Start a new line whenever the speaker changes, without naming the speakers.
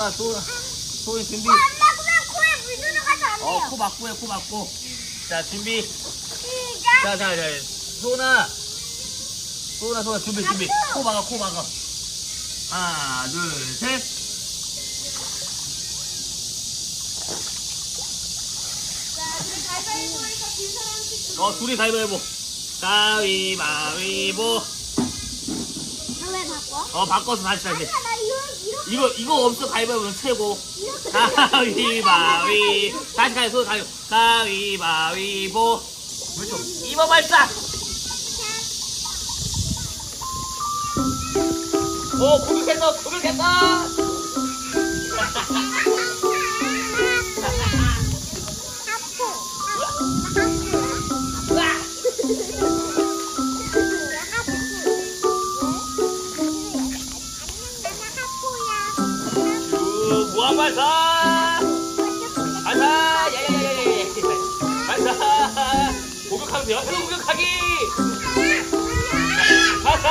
아, 소, 소희 준비.
엄마 그냥 코에 물 들어가서 안 돼요.
어, 코 막고 해, 코 막고. 자, 준비.
시작.
자, 자, 자. 소나. 소나, 소나, 준비, 준비. 코 막아, 코 막아. 하나, 둘, 셋. 어, 둘이 가위바위보. 가위바위보.
왜 바꿔?
어, 바꿔서 다시, 다시.
아니야 나 이거 이렇게
이거, 이거 없어, 가위바위보는 최고.
이렇게.
가위바위. 다시 가위, 손 가위. 가위바위보. 이번 발사. 오, 공격했어, 공격했어. 쭉, 무한 발사. 발사. 야야야야야. 발사. 돼요. 계속 공격하기. 발사.